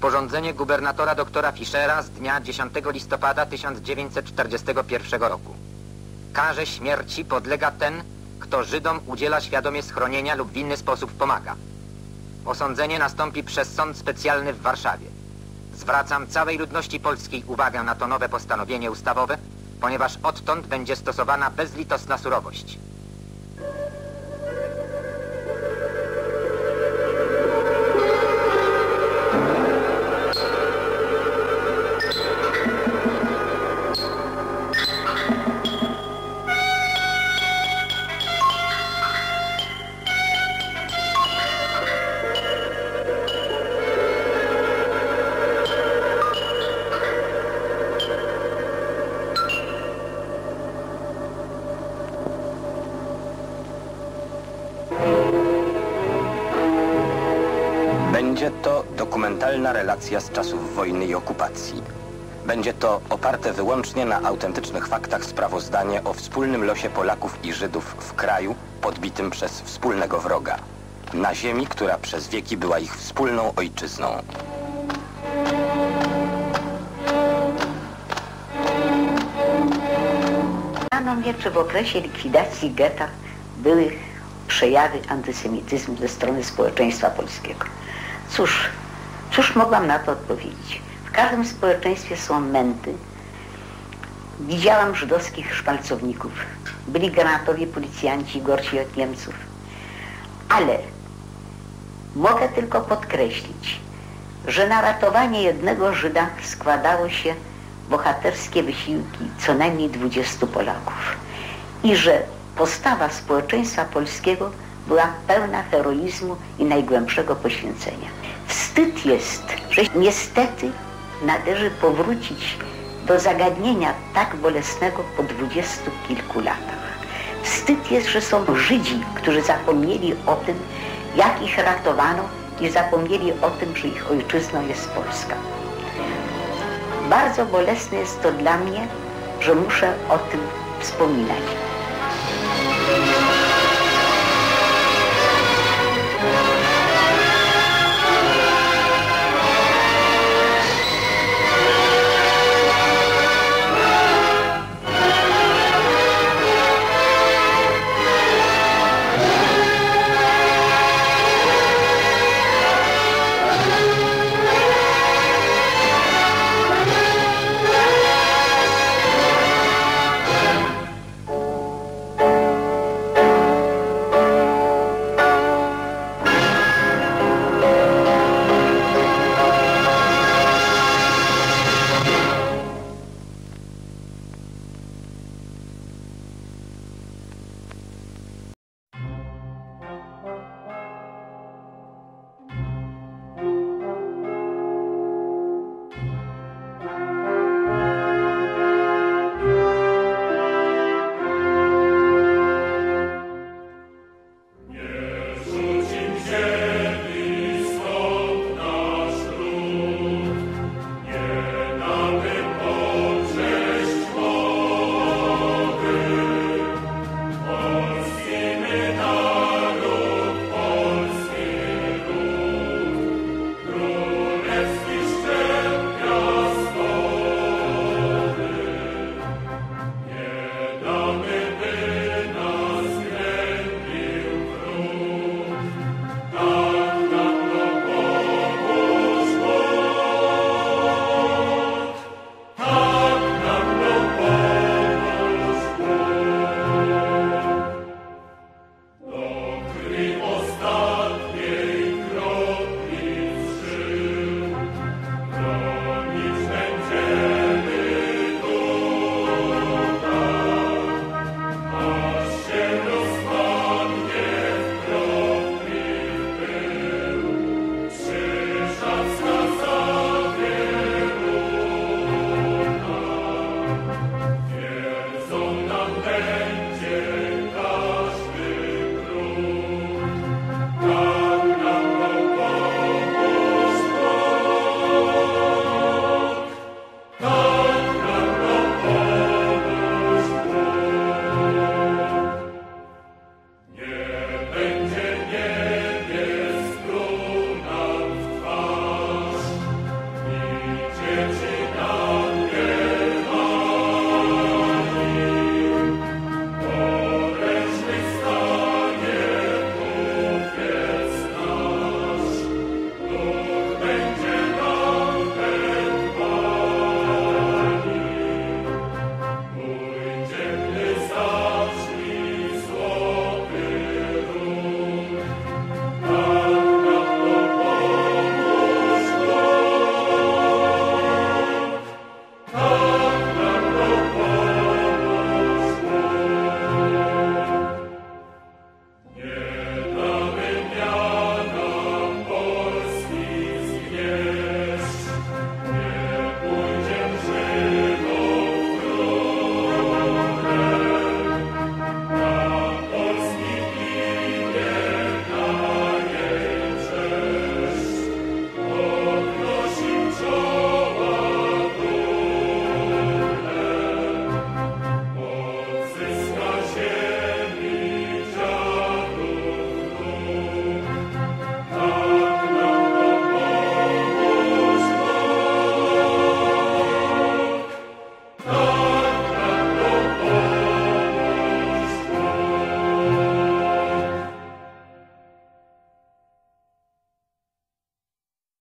Rozporządzenie gubernatora doktora Fischera z dnia 10 listopada 1941 roku. Karze śmierci podlega ten, kto Żydom udziela świadomie schronienia lub w inny sposób pomaga. Osądzenie nastąpi przez sąd specjalny w Warszawie. Zwracam całej ludności polskiej uwagę na to nowe postanowienie ustawowe, ponieważ odtąd będzie stosowana bezlitosna surowość. Dokumentalna relacja z czasów wojny i okupacji. Będzie to oparte wyłącznie na autentycznych faktach sprawozdanie o wspólnym losie Polaków i Żydów w kraju podbitym przez wspólnego wroga. Na ziemi, która przez wieki była ich wspólną ojczyzną. Mnie, czy w okresie likwidacji getta były przejawy antysemityzmu ze strony społeczeństwa polskiego. Cóż, cóż mogłam na to odpowiedzieć? W każdym społeczeństwie są męty. Widziałam żydowskich szmalcowników. Byli granatowi policjanci gorsi od Niemców. Ale mogę tylko podkreślić, że na ratowanie jednego Żyda składało się bohaterskie wysiłki co najmniej 20 Polaków i że postawa społeczeństwa polskiego była pełna heroizmu i najgłębszego poświęcenia. Wstyd jest, że niestety należy powrócić do zagadnienia tak bolesnego po dwudziestu kilku latach. Wstyd jest, że są Żydzi, którzy zapomnieli o tym, jak ich ratowano i zapomnieli o tym, że ich ojczyzną jest Polska. Bardzo bolesne jest to dla mnie, że muszę o tym wspominać.